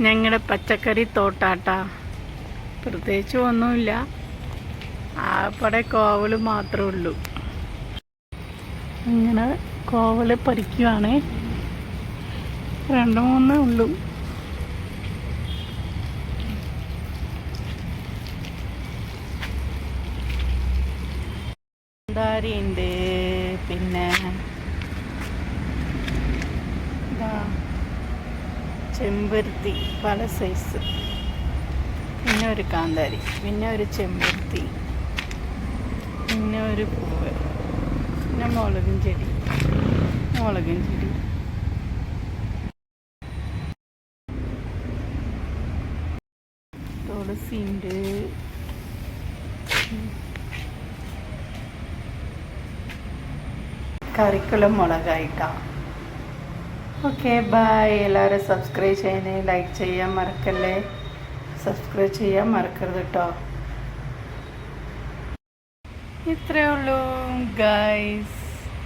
ഞങ്ങളുടെ പച്ചക്കറി തോട്ടാട്ടാ. പ്രത്യേകിച്ച് ഒന്നുമില്ല. ആപ്പടെ കോവൽ മാത്രമേ ഉള്ളൂ. ഇങ്ങനെ കോവൽ പറിക്കുവാണ്. രണ്ട് മൂന്നേ ഉള്ളൂ. ഉണ്ട് പിന്നെ ചെമ്പരുത്തി പല സൈസ് പിന്നെ ഒരു കാന്താരി പിന്നെ ഒരു ചെമ്പരുത്തി പിന്നെ ഒരു പൂവ് പിന്നെ മുളകും ചെടി മുളകും ചെടി. തുളസിയുണ്ട് കറിക്കുളം മുളകായിട്ടാണ് ഓക്കെ ബൈ എല്ലാവരും സബ്സ്ക്രൈബ് ചെയ്യണേ ലൈക്ക് ചെയ്യാൻ മറക്കല്ലേ? സബ്സ്ക്രൈബ് ചെയ്യാൻ മറക്കരുത് കേട്ടോ ഇത്രയേ ഉള്ളൂ ഗൈസ്